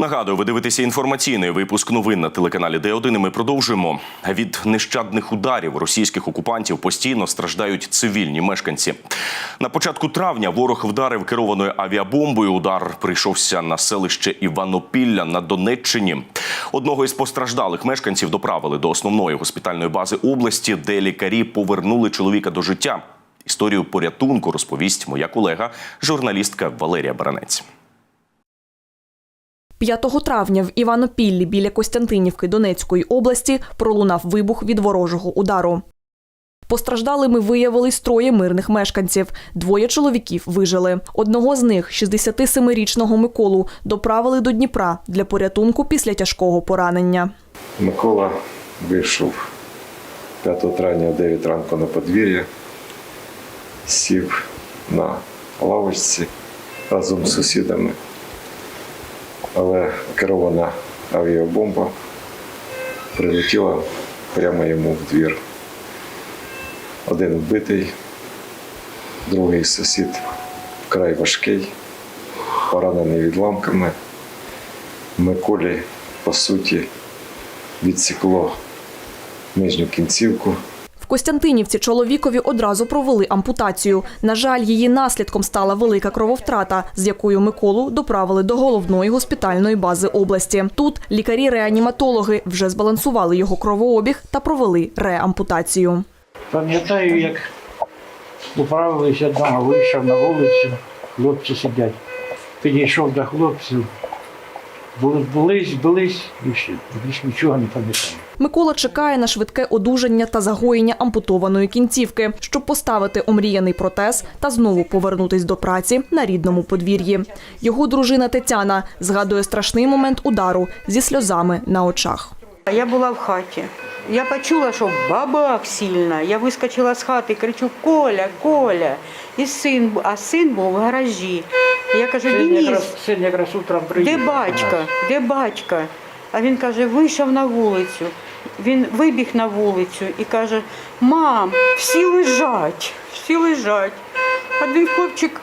Нагадую, ви дивитеся інформаційний випуск новин на телеканалі Д1. і Ми продовжуємо. Від нещадних ударів російських окупантів постійно страждають цивільні мешканці. На початку травня ворог вдарив керованою авіабомбою. Удар прийшовся на селище Іванопілля на Донеччині. Одного із постраждалих мешканців доправили до основної госпітальної бази області, де лікарі повернули чоловіка до життя. Історію порятунку розповість моя колега, журналістка Валерія Баранець. 5 травня в Іванопіллі біля Костянтинівки Донецької області пролунав вибух від ворожого удару. Постраждалими виявились троє мирних мешканців. Двоє чоловіків вижили. Одного з них, 67-річного Миколу, доправили до Дніпра для порятунку після тяжкого поранення. Микола вийшов 5 травня о 9 ранку на подвір'я, сів на лавочці разом з сусідами, але керована авіабомба прилетіла прямо йому в двір. Один вбитий, другий сусід вкрай важкий, поранений відламками. Миколі, по суті, відсікло нижню кінцівку. Костянтинівці чоловікові одразу провели ампутацію. На жаль, її наслідком стала велика крововтрата, з якою Миколу доправили до головної госпітальної бази області. Тут лікарі-реаніматологи вже збалансували його кровообіг та провели реампутацію. Пам'ятаю, як управилися вдома, вийшов на вулицю, хлопці сидять. Підійшов до хлопців, були, булись, булись, і все. Більш нічого не пам'ятаю. Микола чекає на швидке одужання та загоєння ампутованої кінцівки, щоб поставити омріяний протез та знову повернутись до праці на рідному подвір'ї. Його дружина Тетяна згадує страшний момент удару зі сльозами на очах. А Я була в хаті. Я почула, що бабах сильно. Я вискочила з хати, кричу Коля, Коля. І син, а син був в гаражі. Я кажу, якраз, син якраз утром приїхав. де батька? Де батька? А він каже, вийшов на вулицю. Він вибіг на вулицю і каже: Мам, всі лежать, всі лежать. Один хлопчик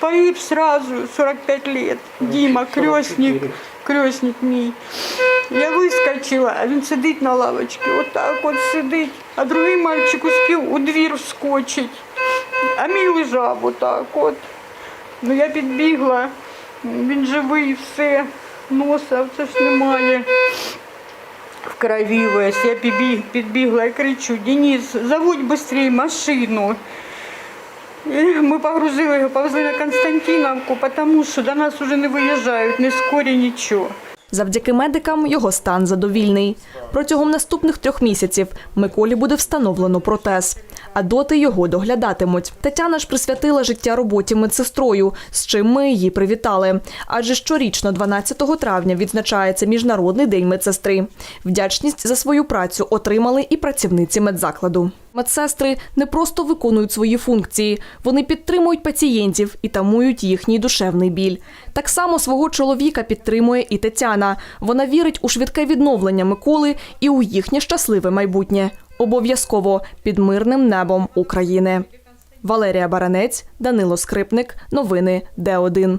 погиб сразу, 45 лет. Діма, крестник, 44. крестник мій. Я вискочила, а він сидить на лавочці, отак от сидить. А другий мальчик успів у двір вскочить. А мій лежав отак от. Ну я підбігла, він живий, все, носа, все ж немає. В крові весь. Я підбіг, підбігла і кричу, Денис, заводь швидше машину. І ми погрузили його, повезли на Константиновку, тому що до нас вже не виїжджають, ні скорі, нічого. Завдяки медикам його стан задовільний. Протягом наступних трьох місяців Миколі буде встановлено протез, а доти його доглядатимуть. Тетяна ж присвятила життя роботі медсестрою, з чим ми її привітали. Адже щорічно, 12 травня, відзначається Міжнародний день медсестри. Вдячність за свою працю отримали і працівниці медзакладу. Медсестри не просто виконують свої функції, вони підтримують пацієнтів і тамують їхній душевний біль. Так само свого чоловіка підтримує і Тетяна. Вона вірить у швидке відновлення Миколи і у їхнє щасливе майбутнє. Обов'язково під мирним небом України. Валерія Баранець, Данило Скрипник. Новини Д1.